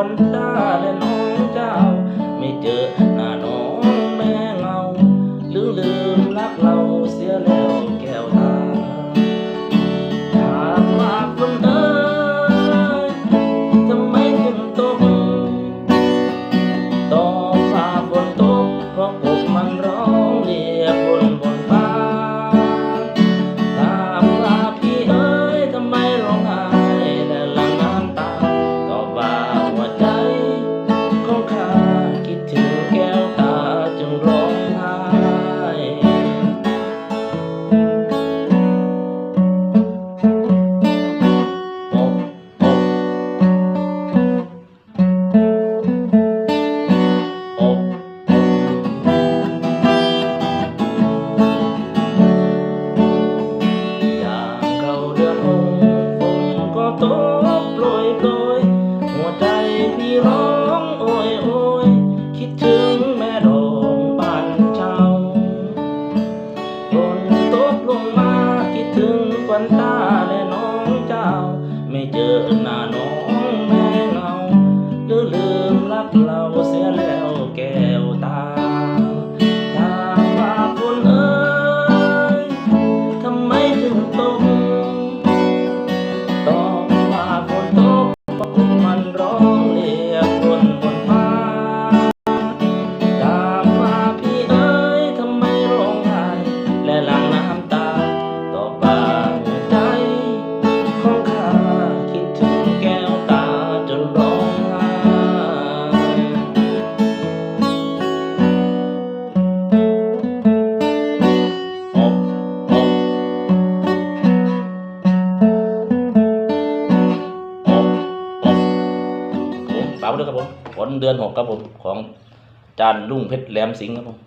I'm not. ันตาและน้องเจ้า ไม่เจอหน้าน้องแม่เงาหรือลืมรักเราเสียแล้วแก้วตาถามว่าคุณเอ๋ยทำไมถึงตกตอบว่าฝนตกเพราะมันร้อนาวด้วยครับผมผลเดือนหกครับผมของจานรุ่งเพชรแหลมสิงห์ครับผม